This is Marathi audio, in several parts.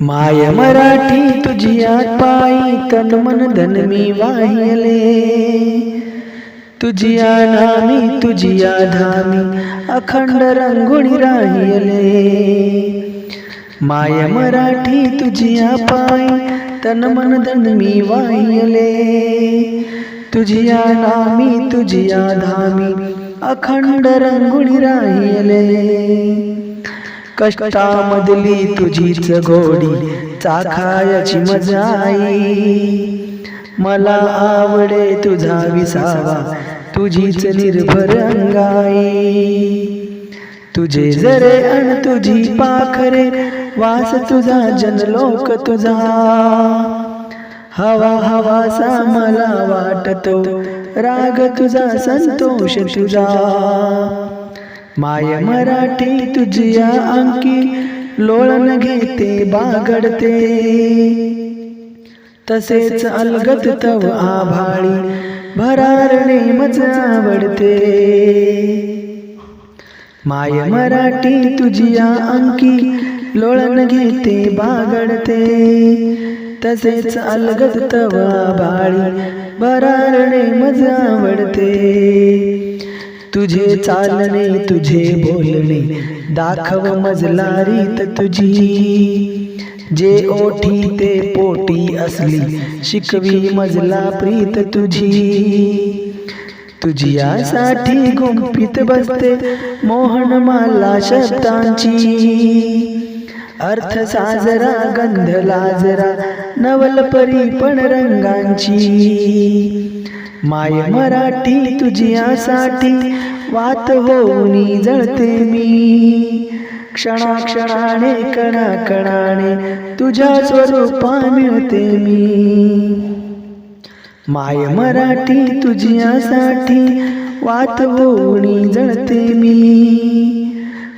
माय मराठी तुझी आत पायी तन मन धन मी वाहिले तुझी नामी तुझी धामी अखंड रंगुणी राहिले माय मराठी तुझी पायी तन मन धन मी वाहिले तुझी नामी तुझी धामी अखंड रंगुणी राहिले कष्टामधली तुझीच घोडी चाखायची मजाई मला आवडे तुझा विसावा तुझीच निर्भर अंगाई. तुझे जरे अन तुझी पाखरे वास तुझा जनलोक तुझा. हवा हवासा मला वाटतो राग तुझा संतोष तुझा. माय मराठी तुझिया अंकी लोळण घेते बागडते. तसेच अलगत तव आभाळी भरारणे मज आवडते. माय मराठी तुझिया अंकी लोळण घेते बागडते. तसेच अलगत तव आभाळी भरारणे मज आवडते. तुझे चालणे तुझे बोलणे दाखव मजला रीत तुझी जे ओठी ते पोटी असली शिकवी मजला प्रीत तुझी. तुझी. यासाठी गुंफीत बसते मोहन माला शब्दांची. अर्थ साजरा गंध लाजरा नवल परी पण रंगांची. माय मराठी तुझियासाठी वात होऊनी जळते मी. क्षणाक्षणाने कणा कणाने तुझ्या स्वरूपा मिळते मी. माय मराठी तुझियासाठी वात होऊनी जळते मी.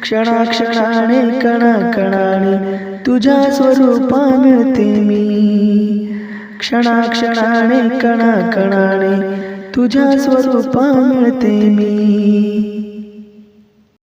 क्षणाक्षणाने कणाकणाने तुझ्या स्वरूपा मिळते मी. क्षणाक्षणाने कणाकणाने तुझ्या स्वरूपा मिळते मी.